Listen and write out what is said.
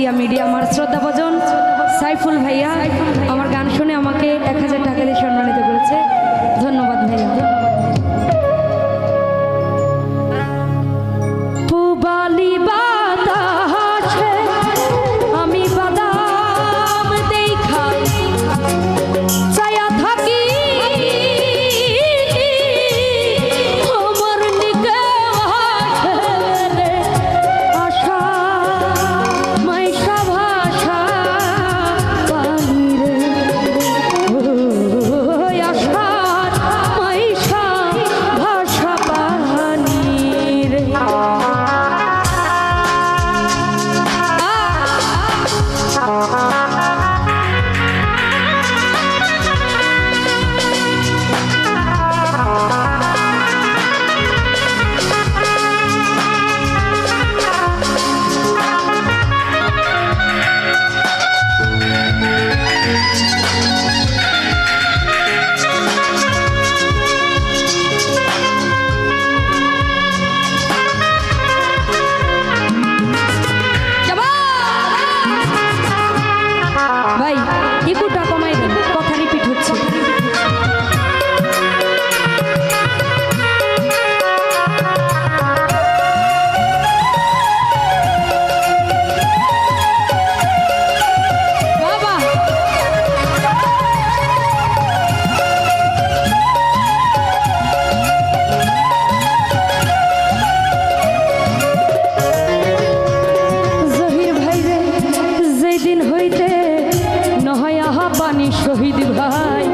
Sadia media, আমার শ্রদ্ধা ভজন সাইফুল ভাইয়া, আমার গান শুনে আমাকে এক হাজার টাকা দিয়ে সম্মানিত ভাবানি শহীদ ভাই।